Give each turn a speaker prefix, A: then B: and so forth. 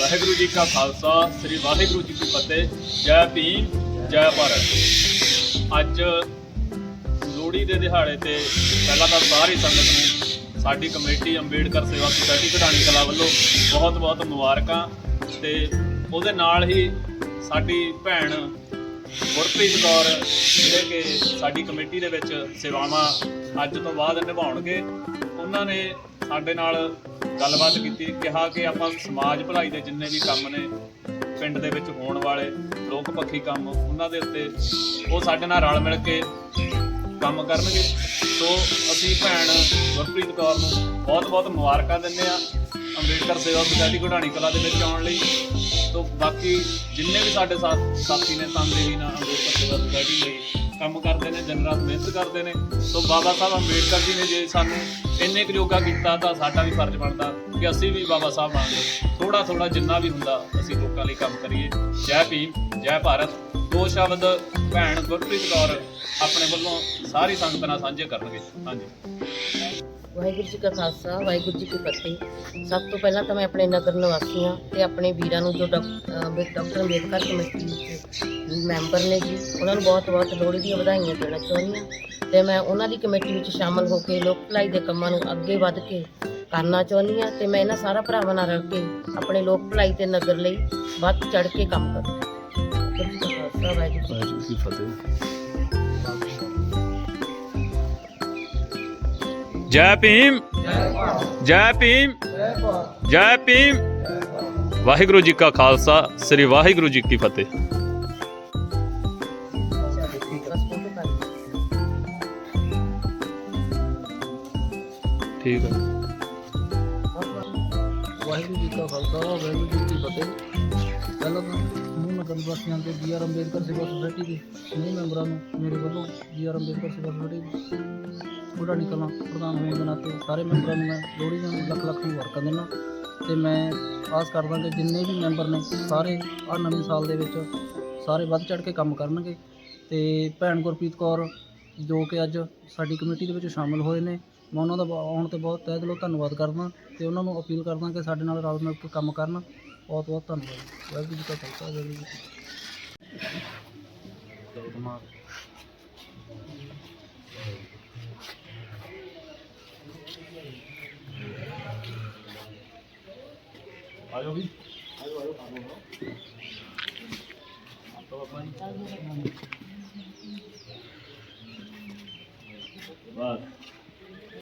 A: ਵਾਹਿਗੁਰੂ ਜੀ ਕਾ ਖਾਲਸਾ, ਸ੍ਰੀ ਵਾਹਿਗੁਰੂ ਜੀ ਕੀ ਫਤਿਹ, ਜੈ ਭੀਮ, ਜੈ ਭਾਰਤ। ਅੱਜ ਲੋਹੜੀ ਦੇ ਦਿਹਾੜੇ ਤੇ ਪਹਿਲਾਂ ਤਾਂ ਸਾਰੀ ਸੰਗਤ ਨੂੰ ਸਾਡੀ ਕਮੇਟੀ ਅੰਬੇਡਕਰ ਸੇਵਾ ਸੁਸਾਇਟੀ ਕਢਾਣੀ ਕਲਾ ਵੱਲੋਂ ਬਹੁਤ ਬਹੁਤ ਮੁਬਾਰਕਾਂ ਤੇ ਉਹਦੇ ਨਾਲ ਹੀ ਸਾਡੀ ਭੈਣ ਗੁਰਪ੍ਰੀਤ ਕੌਰ, ਜਿਹੜੇ ਕਿ ਸਾਡੀ ਕਮੇਟੀ ਦੇ ਵਿੱਚ ਸੇਵਾਵਾਂ ਅੱਜ ਤੋਂ ਬਾਅਦ ਨਿਭਾਉਣਗੇ, ਉਹਨਾਂ ਨੇ ਸਾਡੇ ਨਾਲ ਗੱਲਬਾਤ ਕੀਤੀ, ਕਿਹਾ ਕਿ ਆਪਾਂ ਸਮਾਜ ਭਲਾਈ ਦੇ ਜਿੰਨੇ ਵੀ ਕੰਮ ਨੇ ਪਿੰਡ ਦੇ ਵਿੱਚ ਹੋਣ ਵਾਲੇ, ਲੋਕ ਪੱਖੀ ਕੰਮ, ਉਹਨਾਂ ਦੇ ਉੱਤੇ ਉਹ ਸਾਡੇ ਨਾਲ ਰਲ ਮਿਲ ਕੇ ਕੰਮ ਕਰਨਗੇ। ਸੋ ਅਸੀਂ ਭੈਣ ਗੁਰਪ੍ਰੀਤ ਕੌਰ ਨੂੰ ਬਹੁਤ-ਬਹੁਤ ਮੁਬਾਰਕਾਂ ਦਿੰਦੇ ਆ ਅੰਬੇਡਕਰ ਸੇਵਾ ਸੁਸਾਇਟੀ ਘੁੜਾਣੀ ਕਲਾ ਦੇ ਵਿੱਚ ਆਉਣ ਲਈ। ਸੋ ਬਾਕੀ ਜਿੰਨੇ ਵੀ ਸਾਡੇ ਸਾਥ ਸਾਥੀ ਨੇ ਤਨਦੇਹੀ ਨਾਲ ਅੰਬੇਡਕਰ ਸੇਵਾ ਸੁਸਾਇਟੀ ਲਈ ਕੰਮ ਕਰਦੇ ਨੇ, ਦਿਨ ਰਾਤ ਮਿਹਨਤ ਕਰਦੇ ਨੇ। ਸੋ ਬਾਬਾ ਸਾਹਿਬ ਅੰਬੇਡਕਰ ਜੀ ਨੇ ਜੇ ਸਾਨੂੰ ਇੰਨੇ ਕੁ ਯੋਗਾ ਕੀਤਾ ਤਾਂ ਸਾਡਾ ਵੀ ਫਰਜ਼ ਬਣਦਾ ਕਿ ਅਸੀਂ ਵੀ ਬਾਬਾ ਸਾਹਿਬ ਵਾਂਗ ਥੋੜਾ ਥੋੜਾ ਜਿੰਨਾ ਵੀ ਹੁੰਦਾ ਅਸੀਂ ਲੋਕਾਂ ਲਈ ਕੰਮ ਕਰੀਏ। ਜੈ ਭੀਮ, ਜੈ ਭਾਰਤ। ਦੋ ਸ਼ਬਦ ਭੈਣ ਗੁਰਪ੍ਰੀਤ ਕੌਰ ਆਪਣੇ ਵੱਲੋਂ ਸਾਰੀ ਸੰਗਤ ਨਾਲ ਸਾਂਝੇ ਕਰਨਗੇ। ਹਾਂਜੀ।
B: ਵਾਹਿਗੁਰੂ ਜੀ ਕਾ ਖਾਲਸਾ, ਵਾਹਿਗੁਰੂ ਜੀ ਕੀ ਫਤਿਹ। ਸਭ ਤੋਂ ਪਹਿਲਾਂ ਤਾਂ ਮੈਂ ਆਪਣੇ ਨਗਰ ਨਿਵਾਸੀਆਂ ਤੇ ਆਪਣੇ ਵੀਰਾਂ ਨੂੰ ਜੋ ਡਾਕ- ਡਾਕਟਰ ਅੰਬੇਦਕਰ ਕਮੇਟੀ ਵਿੱਚ ਮੈਂਬਰ ਨੇ ਜੀ, ਉਹਨਾਂ ਨੂੰ ਬਹੁਤ-ਬਹੁਤ ਲੋਹੜੀ ਦੀਆਂ ਵਧਾਈਆਂ ਦੇਣਾ ਚਾਹੁੰਦੀ ਹਾਂ। ਤੇ ਮੈਂ ਉਹਨਾਂ ਦੀ ਕਮੇਟੀ ਵਿੱਚ ਸ਼ਾਮਲ ਹੋ ਕੇ ਲੋਕ ਭਲਾਈ ਦੇ ਕੰਮਾਂ ਨੂੰ ਅੱਗੇ ਵੱਧ ਕੇ ਕਰਨਾ ਚਾਹੁੰਦੀ ਹਾਂ ਤੇ ਮੈਂ ਇਹਨਾਂ ਸਾਰਾ ਭਰਾਵਾਂ ਨਾਲ ਰਲ ਕੇ ਆਪਣੇ ਲੋਕ ਭਲਾਈ ਤੇ ਨਗਰ ਲਈ ਵੱਧ ਚੜ ਕੇ ਕੰਮ ਕਰਾਂ। ਵਾਹਿਗੁਰੂ ਜੀ ਫਤਿਹ।
A: ਜੈ ਭੀਮ ਜੈ ਭੀਮ ਜੈ ਭੀਮ। ਵਾਹਿਗੁਰੂ ਜੀ ਕਾ ਖਾਲਸਾ, ਸ੍ਰੀ ਵਾਹਿਗੁਰੂ ਜੀ ਕੀ ਫਤਿਹ। ਠੀਕ ਹੈ
C: ਵਾਹਿਗੁਰੂ ਜੀ ਕਾ ਖਾਲਸਾ, ਵਾਹਿਗੁਰੂ ਜੀ ਕੀ ਫਤਿਹ। ਪਹਿਲਾਂ ਤਾਂ ਸਮੂਹ ਨਗਰ ਨਿਵਾਸੀਆਂ ਤੇ ਬੀ ਆਰ ਅੰਬੇਦਕਰ ਸੇਵਾ ਸੁਸਾਇਟੀ ਦੇ ਸਮੂਹ ਮੈਂਬਰਾਂ ਨੂੰ, ਮੇਰੇ ਵੱਲੋਂ ਬੀ ਆਰ ਅੰਬੇਦਕਰ ਸੇਵਾ ਸੁਸਾਇਟੀ ਬੁਢਾਣੀ ਕਲਾਂ ਪ੍ਰਧਾਨ ਹੋਣ ਦੇ ਨਾਤੇ ਸਾਰੇ ਮੈਂਬਰਾਂ ਨੂੰ ਮੈਂ ਲੋਹੜੀ ਦੀਆਂ ਲੱਖ ਲੱਖ ਮੁਬਾਰਕਾਂ ਦਿੰਦਾ। ਤੇ ਮੈਂ ਆਸ ਕਰਦਾ ਕਿ ਜਿੰਨੇ ਵੀ ਮੈਂਬਰ ਨੇ ਸਾਰੇ ਆ ਨਵੇਂ ਸਾਲ ਦੇ ਵਿੱਚ ਸਾਰੇ ਵੱਧ ਚੜ ਕੇ ਕੰਮ ਕਰਨਗੇ। ਤੇ ਭੈਣ ਗੁਰਪ੍ਰੀਤ ਕੌਰ ਜੋ ਕਿ ਅੱਜ ਸਾਡੀ ਕਮੇਟੀ ਦੇ ਵਿੱਚ ਸ਼ਾਮਲ ਹੋਏ ਨੇ ਮੈਂ ਉਹਨਾਂ ਦਾ ਬ- ਆਉਣ ਤੇ ਬਹੁਤ ਤਹਿ ਦਿਲੋਂ ਧੰਨਵਾਦ ਕਰਦਾ ਤੇ ਉਹਨਾਂ ਨੂੰ ਅਪੀਲ ਕਰਦਾ ਕਿ ਸਾਡੇ ਨਾਲ ਰਲ ਮਿਲ ਕੇ ਕੰਮ ਕਰਨ ਬਹੁਤ ਬਹੁਤ ਧੰਨਵਾਦ ਵਾਹਿਗੁਰੂ ਜੀ ਕਾ ਖਾਲਸਾ ਵਾਹਿਗੁਰੂ ਜੀ ਕੀ ਫਤਿਹ
A: ਆਜੋ ਵੀ ਬਸ